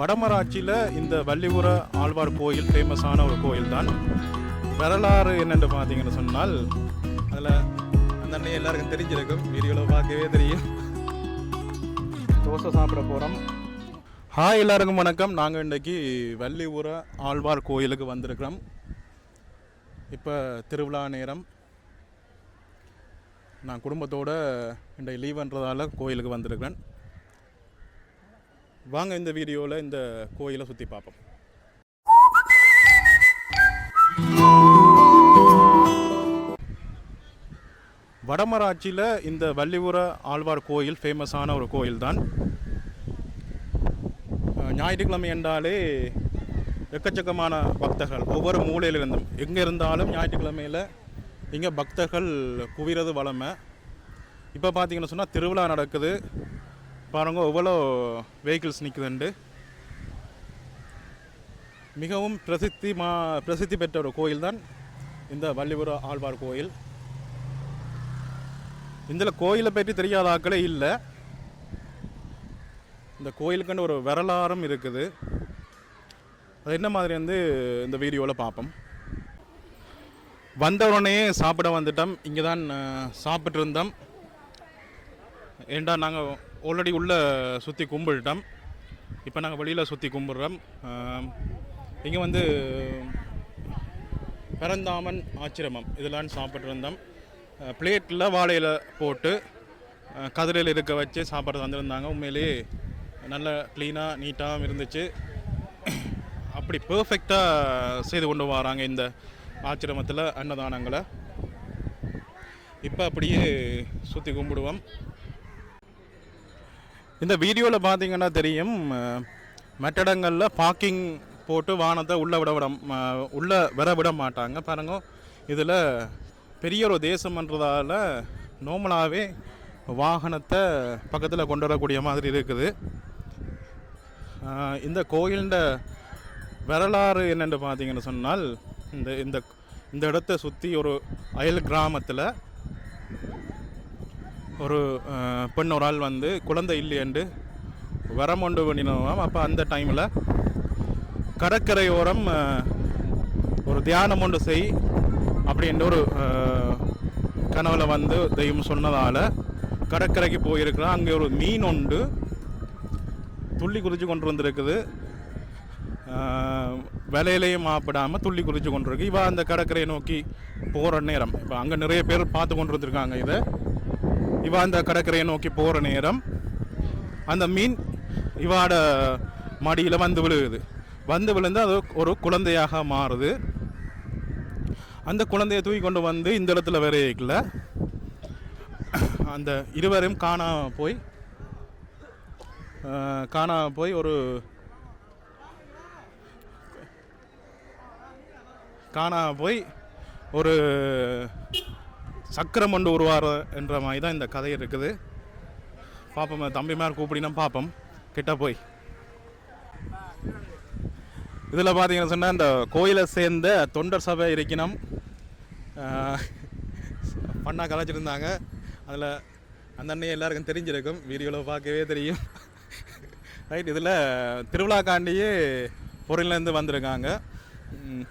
வடமராட்சியில் இந்த வள்ளிபுர ஆழ்வார் கோயில் ஃபேமஸான ஒரு கோயில் தான் வரலாறு என்னென்று பார்த்தீங்கன்னு சொன்னால் அதில் அந்த அண்ணன் எல்லாருக்கும் தெரிஞ்சிருக்கும் வீடியோவில் பார்க்கவே தெரியும். தோசை சாப்பிட போகிறோம் ஹாய் எல்லாருக்கும் வணக்கம். நாங்கள் இன்றைக்கி வள்ளிபுர ஆழ்வார் கோயிலுக்கு வந்திருக்கிறோம். இப்போ திருவிழா நேரம். நான் குடும்பத்தோடு இன்றைக்கு லீவ்ன்றதால கோயிலுக்கு வந்திருக்கிறேன். வாங்க இந்த வீடியோவில் இந்த கோயிலை சுற்றி பார்ப்போம். வடமராட்சியில் இந்த வள்ளிபுர ஆழ்வார் கோயில் ஃபேமஸான ஒரு கோயில் தான் ஞாயிற்றுக்கிழமை என்றாலே எக்கச்சக்கமான பக்தர்கள் ஒவ்வொரு மூலையிலிருந்தும். எங்கே இருந்தாலும் ஞாயிற்றுக்கிழமையில் இங்கே பக்தர்கள் குவிறது வளமை இப்போ பார்த்தீங்கன்னு சொன்னால் திருவிழா நடக்குது. பாருங்க எவ்வளோ வெஹிக்கிள்ஸ் நிற்குதுண்டு மிகவும் பிரசித்தி மா பிரசித்தி பெற்ற ஒரு கோயில் தான் இந்த வள்ளிபுர ஆழ்வார் கோயில். இதில் கோயிலை பற்றி தெரியாத ஆக்களே இல்லை. இந்த கோயிலுக்குன்னு ஒரு வரலாறும் இருக்குது. அது என்ன மாதிரி வந்து இந்த வீடியோவில் பார்ப்போம். வந்த உடனே சாப்பிட வந்துட்டோம். இங்கே தான் சாப்பிட்ருந்தோம் ஏண்டா நாங்கள் ஆல்ரெடி உள்ளே சுற்றி கும்பிட்டோம் இப்போ நாங்கள் வெளியில் சுற்றி கும்பிட்றோம். இங்கே வந்து பரந்தாமன் ஆச்சிரமம். இதெல்லாம் சாப்பிட்டு இருந்தோம் பிளேட்டில் வாழையில் போட்டு கதிரையில் இருக்க வச்சு சாப்பிட்றது வந்திருந்தாங்க. உண்மையிலேயே நல்ல க்ளீனாக நீட்டாகவும் இருந்துச்சு. அப்படி பர்ஃபெக்டாக செய்து கொண்டு வராங்க இந்த ஆச்சிரமத்தில் அன்னதானங்களை. இப்போ அப்படியே சுற்றி கும்பிடுவோம். இந்த வீடியோவில் பார்த்தீங்கன்னா தெரியும் அஹ், மற்ற இடங்களில் பார்க்கிங் போட்டு வானத்தை உள்ளே விட விட உள்ளே வர விட மாட்டாங்க. பாருங்க இதில் பெரிய ஒரு தேசம்ன்றதால நார்மலாகவே வாகனத்தை பக்கத்தில் கொண்டு வரக்கூடிய மாதிரி இருக்குது. இந்த கோயிலின் வரலாறு என்னென்று பார்த்தீங்கன்னு சொன்னால் இந்த இந்த இந்த இடத்த சுற்றி ஒரு அயல் கிராமத்தில் ஒரு பெண் ஒரு ஆள் வந்து குழந்தை இல்லையண்டு வரம் கொண்டு பண்ணினோம் அப்போ அந்த டைமில் கடற்கரையோரம் ஒரு தியானம் ஒன்று செய் அப்படின்ற ஒரு கனவில் கனவுல வந்து தெய்வம் சொன்னதால் கடற்கரைக்கு போயிருக்கிறோம். அங்கே ஒரு மீன் உண்டு. துள்ளி குதிச்சு கொண்டு வந்திருக்குது. விலையிலையும் மாப்பிடாமல் துள்ளி குதிச்சு கொண்டு இருக்கு இவா அந்த கடற்கரையை நோக்கி போகிற நேரம். இப்போ அங்கே நிறைய பேர் பார்த்து கொண்டு இருந்திருக்காங்க இதை. இவா அந்த கடற்கரையை நோக்கி போகிற நேரம் அந்த மீன் இவாட மடியில் வந்து விழுகுது. வந்து விழுந்து அது ஒரு குழந்தையாக மாறுது. அந்த குழந்தையை தூக்கி கொண்டு வந்து இந்த இடத்துல வரையில அந்த இருவரையும் காணாம போய் காணாம போய் ஒரு காணாம போய் ஒரு சக்கரம் கொண்டு உருவார என்ற மாதிரி தான் இந்த கதை இருக்குது. பார்ப்போம் தம்பிமார் கூப்பிடினா பார்ப்போம் கிட்ட போய். இதில் பார்த்தீங்கன்னு சொன்னால் இந்த கோயிலை சேர்ந்த தொண்டர் சபை இருக்கணும். பண்ணா கலாச்சிருந்தாங்க அதில் அந்த அண்ணையை எல்லாருக்கும் தெரிஞ்சிருக்கும். வீடியோவில் பார்க்கவே தெரியும். ரைட் இதில் திருவிழாக்காண்டியே பொருளிலேருந்து வந்திருக்காங்க.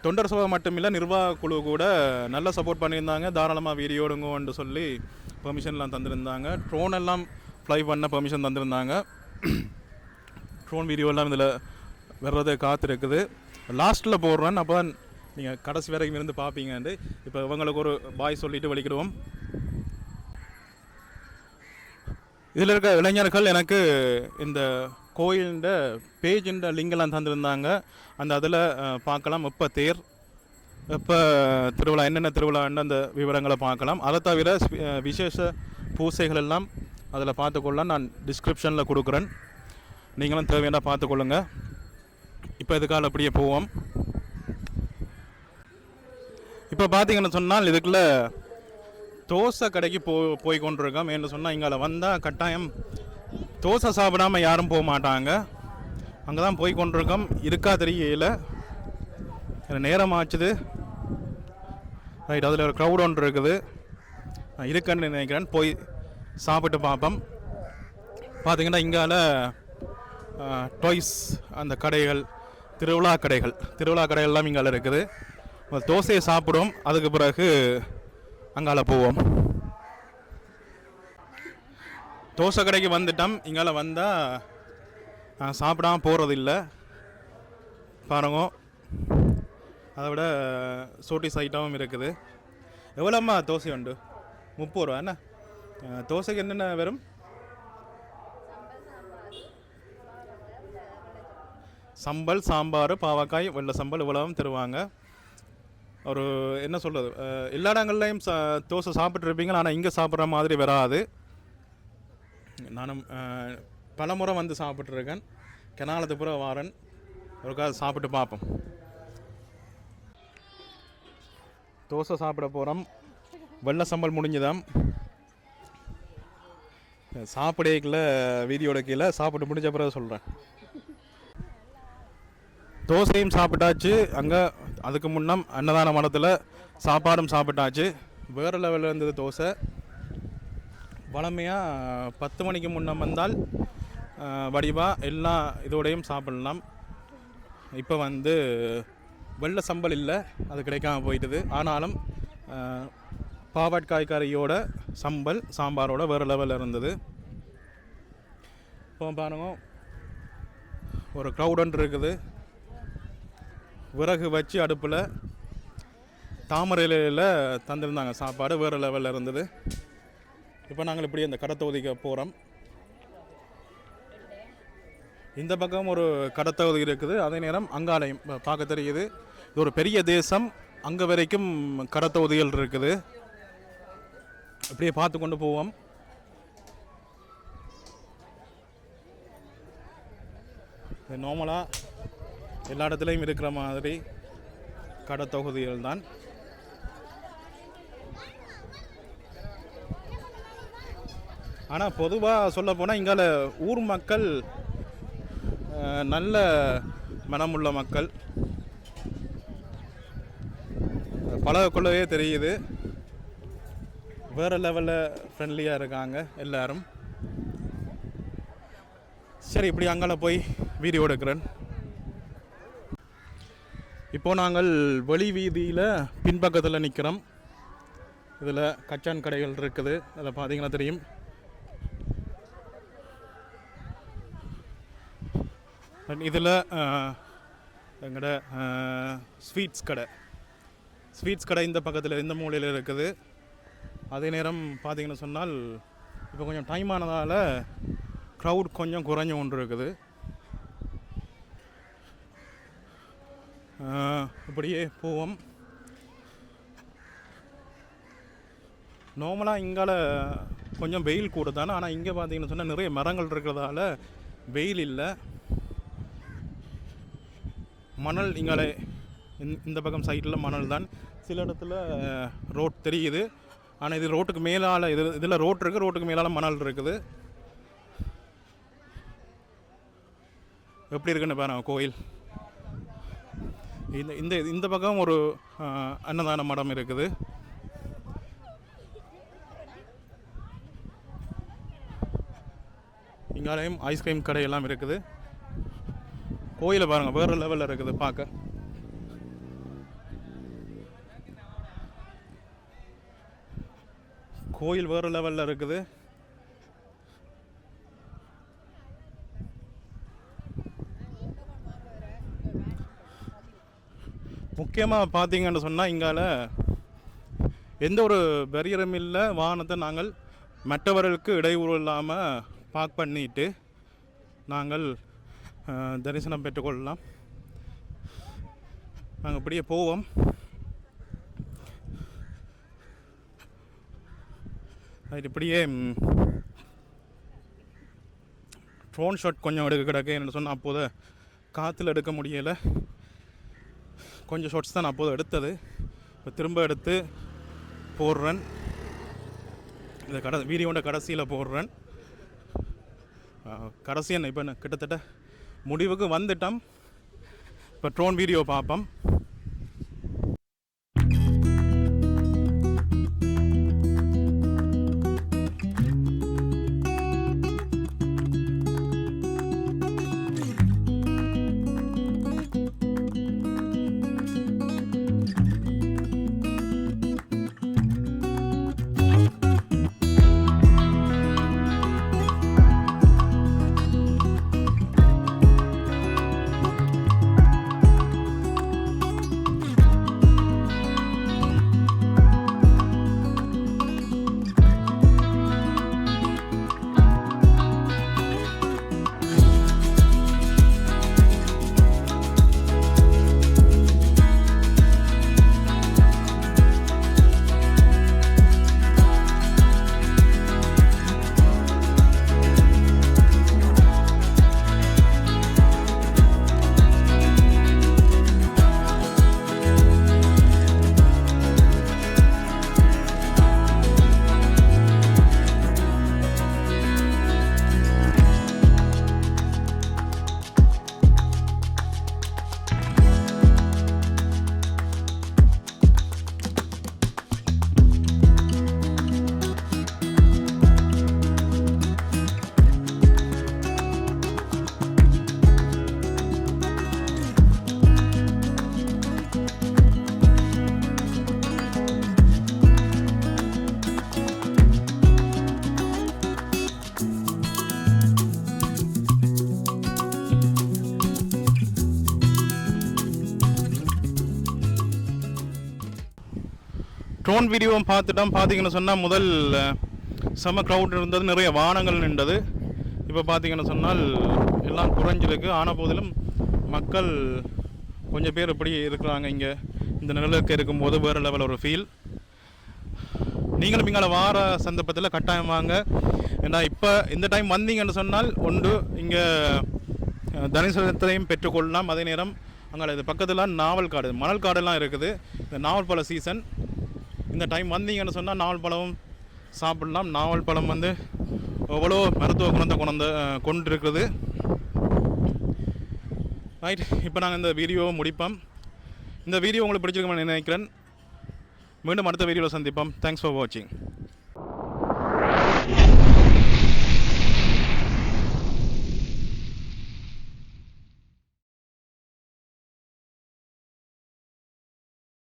தொண்டர் சபை மட்டுமில்லை நிர்வாக குழு கூட நல்லா சப்போர்ட் பண்ணியிருந்தாங்க. தாராளமாக வீடியோடுங்கன்னு சொல்லி பெர்மிஷன்லாம் தந்திருந்தாங்க. ட்ரோன் எல்லாம் ஃப்ளை பண்ண பெர்மிஷன் தந்திருந்தாங்க. ட்ரோன் வீடியோ எல்லாம் இதில் வர்றது காத்திருக்குது. லாஸ்ட்டில் போடுறேன். அப்போ தான் நீங்கள் கடைசி வரைக்கும் இருந்து பார்ப்பீங்கன்ட்டு இப்போ இவங்களுக்கு ஒரு பாய் சொல்லிட்டு வலிக்கிடுவோம். இதில் இருக்க இளைஞர்கள் எனக்கு இந்த கோயிலின் பேஜுண்ட லிங்கெல்லாம் தந்திருந்தாங்க. அந்த அதில் பார்க்கலாம். எப்போ தேர் எப்போ திருவிழா என்னென்ன திருவிழான்னு அந்த விவரங்களை பார்க்கலாம். அதை தவிர விசேஷ பூசைகள் எல்லாம் அதில் பார்த்துக்கொள்ளலாம். நான் டிஸ்கிரிப்ஷனில் கொடுக்குறேன். நீங்களும் தேவையான பார்த்துக்கொள்ளுங்க. இப்போ இதுக்கால அப்படியே போவோம். இப்போ பார்த்தீங்கன்னு சொன்னால் இதுக்குள்ளே தோசை கடைக்கு போ போய் கொண்டிருக்கோம் என்று சொன்னால் இங்கே வந்தால் கட்டாயம் தோசை சாப்பிடாம யாரும் போக மாட்டாங்க. அங்கே தான் போய் கொண்டிருக்கோம். இருக்கா தெரியல. நேரம் ஆச்சுது ரைட் அதில் ஒரு க்ரௌட் ஒன்று இருக்குது. நான் இருக்குன்னு நினைக்கிறேன். போய் சாப்பிட்டு பார்ப்போம். பார்த்தீங்கன்னா இங்கால டாய்ஸ் அந்த கடைகள் திருவிழா கடைகள். திருவிழா கடைகள் எல்லாம் இங்கால இருக்குது. தோசையை சாப்பிடுவோம். அதுக்கு பிறகு அங்கால போவோம். தோசை கடைக்கு வந்துட்டோம். இங்கால வந்தால் நான் சாப்பிடாம போகிறது இல்லை பாருங்க. அதை விட சோட்டிஸ் ஐட்டமும் இருக்குது. எவ்வளோம்மா தோசை உண்டு? முப்பது ரூபா என்ன? தோசைக்கு என்னென்ன வரும் சம்பல் சாம்பார் பாவக்காய் வெள்ளை சம்பல் இவ்வளவும் தருவாங்க. ஒரு என்ன சொல்கிறது எல்லா இடங்கள்லையும் சா தோசை சாப்பிட்ருப்பீங்க ஆனால் இங்கே சாப்பிட்ற மாதிரி வராது. நானும் பல முறை வந்து சாப்பிட்ருக்கேன் கெனாலத்து புற வாரன். ஒருக்கா சாப்பிட்டு பார்ப்போம். தோசை சாப்பிட போகிறோம் வெள்ளை சம்பல் முடிஞ்சுதான் சாப்பிடக்குள்ள வீதியோட கீழே சாப்பிட்டு முடிஞ்ச பிறகு சொல்கிறேன் தோசையும் சாப்பிட்டாச்சு. அங்கே அதுக்கு முன்னம் அன்னதான மடத்தில் சாப்பாடும் சாப்பிட்டாச்சு. வேறு லெவலில் இருந்தது தோசை. வளமையாக பத்து மணிக்கு முன்னே வந்தால் வடிவாக எல்லா இதோடையும் சாப்பிடலாம். இப்போ வந்து வெள்ளை சம்பல் இல்லை அது கிடைக்காம போயிட்டுது. ஆனாலும் அஹ், கறியோட சம்பல் சாம்பாரோட வேறு லெவலில் இருந்தது. இப்போ பாருங்க ஒரு க்ரௌடன் இருக்குது. விறகு வச்சு அடுப்பில் தாமரை இலையில் தந்திருந்தாங்க. சாப்பாடு வேறு லெவலில் இருந்தது. இப்போ நாங்கள் இப்படி அந்த கடத்தொகுதிக்கு போகிறோம். இந்த பக்கம் ஒரு கடத்தொகுதி இருக்குது. அதே நேரம் அங்காலயம் பார்க்க தெரியுது. இது ஒரு பெரிய தேசம். அங்கே வரைக்கும் கடத்தொகுதிகள் இருக்குது. இப்படியே பார்த்து கொண்டு போவோம். நார்மலாக எல்லா இடத்துலையும் இருக்கிற மாதிரி கடத்தொகுதிகள் தான் ஆனால் பொதுவாக சொல்ல போனால் இங்கால ஊர் மக்கள் நல்ல மனமுள்ள மக்கள். பழகக்குள்ளவே தெரியுது. வேறு லெவலில் ஃப்ரெண்ட்லியாக இருக்காங்க எல்லாரும். சரி இப்படி அங்கால போய் வீடியோ எடுக்கிறேன். இப்போ நாங்கள் வெளி வீதியில் பின்பக்கத்தில் நிற்கிறோம் இதில் கச்சான் கடைகள் இருக்குது. அதில் பார்த்தீங்கன்னா தெரியும். இதில் எங்களோட ஸ்வீட்ஸ் கடை. ஸ்வீட்ஸ் கடை இந்த பக்கத்தில் இந்த மூலையில் இருக்குது. அதே நேரம் பார்த்தீங்கன்னு சொன்னால் இப்போ கொஞ்சம் டைம் ஆனதால் க்ரௌட் கொஞ்சம் குறைஞ்ச ஒன்று இருக்குது. அப்படியே இப்படியே போவோம் நார்மலாக இங்கால கொஞ்சம் வெயில் கூட தானே. ஆனால் இங்கே பார்த்தீங்கன்னு சொன்னால் நிறைய மரங்கள் இருக்கிறதால வெயில் இல்லை. மணல் இங்கே இந்த- பக்கம் சைடில் மணல் தான். சில இடத்துல ரோட் தெரியுது. ஆனால் இது ரோட்டுக்கு மேலால் இது இதில் ரோட் இருக்குது ரோட்டுக்கு மேலால் மணல் இருக்குது. எப்படி இருக்குன்னு பாருங்க கோயில். இந்த இந்த இந்த பக்கம் ஒரு அன்னதான மடம் இருக்குது. இங்காலையும் ஐஸ்கிரீம் கடையெல்லாம் இருக்குது. கோயிலை பாருங்கள் வேறு லெவலில் இருக்குது பார்க்க. கோயில் வேறு லெவலில் இருக்குது. முக்கியமாக பார்த்தீங்கன்னு சொன்னால் இங்கால எந்த ஒரு பெரியரும் இல்லை வாகனத்தை நாங்கள் மற்றவர்களுக்கு இடையூறு இல்லாமல் பார்க் பண்ணிட்டு நாங்கள் தரிசனம் பெற்றுக்கொள்ளலாம். நாங்கள் இப்படியே போவோம். அது இப்படியே ட்ரோன் ஷாட் கொஞ்சம் எடுக்க கிடக்கு. என்ன சொன்னால் அப்போது காற்றுல எடுக்க முடியலை. கொஞ்சம் ஷார்ட்ஸ் தான் நான் அப்போது எடுத்தது. இப்போ திரும்ப எடுத்து போடுறேன். இந்த கட வீடியோட கடைசியில் போடுறேன். கடைசி என்ன இப்போ என்ன கிட்டத்தட்ட முடிவுக்கு வந்துட்டோம். இப்போ ட்ரோன் வீடியோ பார்ப்போம். ட்ரோன் வீடியோவும் பார்த்துட்டோம். பார்த்தீங்கன்னு சொன்னால் முதல் செம க்ரௌட் இருந்தது. நிறைய வாகனங்கள் நின்றது. இப்போ பார்த்தீங்கன்னு சொன்னால் எல்லாம் குறைஞ்சிருக்கு. ஆன போதிலும் மக்கள் கொஞ்சம் பேர் இப்படி இருக்கிறாங்க இங்கே. இந்த நிழலுக்கு இருக்கும்போது வேறு லெவல் ஒரு ஃபீல் நீங்களும் இங்கே வார சந்தர்ப்பத்தில் கட்டாயம் வாங்க. ஏன்னா இப்போ இந்த டைம் வந்தீங்கன்னு சொன்னால் ஒன்று இங்கே தனிசனத்தையும் பெற்றுக்கொள்ளலாம். அதே நேரம் அங்கே இது பக்கத்தில் நாவல் காடு மணல் காடெல்லாம் இருக்குது. இந்த நாவல் பழ சீசன் இந்த டைம் வந்தீங்கன்னு சொன்னால் நாவல் பழம் சாப்பிடலாம். நாவல் பழம் வந்து எவ்வளோ மருத்துவ குணத்தை கொண்டு கொண்டு இருக்குது ரைட் இப்போ நாங்கள் இந்த வீடியோவை முடிப்போம். இந்த வீடியோ உங்களுக்கு பிடிச்சிருக்குன்னு நினைக்கிறேன். மீண்டும் அடுத்த வீடியோவில் சந்திப்போம். தேங்க்ஸ் ஃபார் வாட்சிங்